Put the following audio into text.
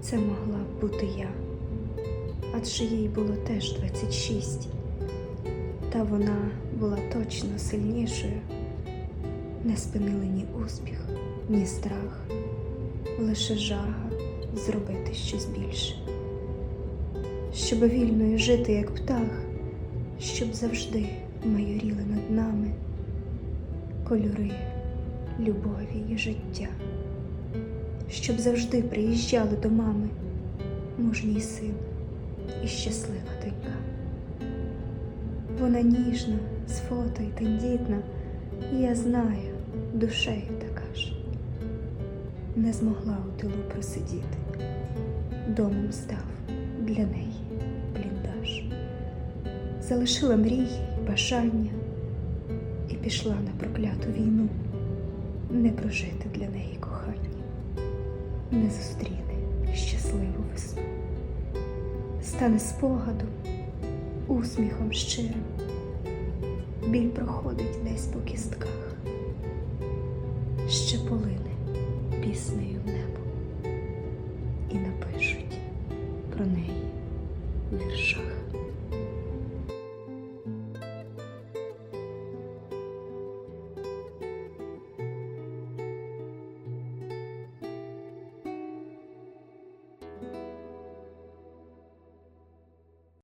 Це могла б бути я, адже їй було теж 26. Та вона була точно сильнішою. Не спинили ні успіх, ні страх, лише жага зробити щось більше. Щоб вільною жити, як птах, щоб завжди майоріли над нами кольори любові і життя, щоб завжди приїжджали до мами мужній син і щаслива донька. Вона ніжна, з фото й тендітна, і я знаю, душею така ж. Не змогла у тилу просидіти, домом став для неї бліндаж. Залишила мрії, бажання і пішла на прокляту війну, не прожити для неї кохання, не зустріне щасливу весну, стане спогадом, усміхом щирим, біль проходить десь по кістках, ще полине піснею в небо. І напишуть про неї вірш.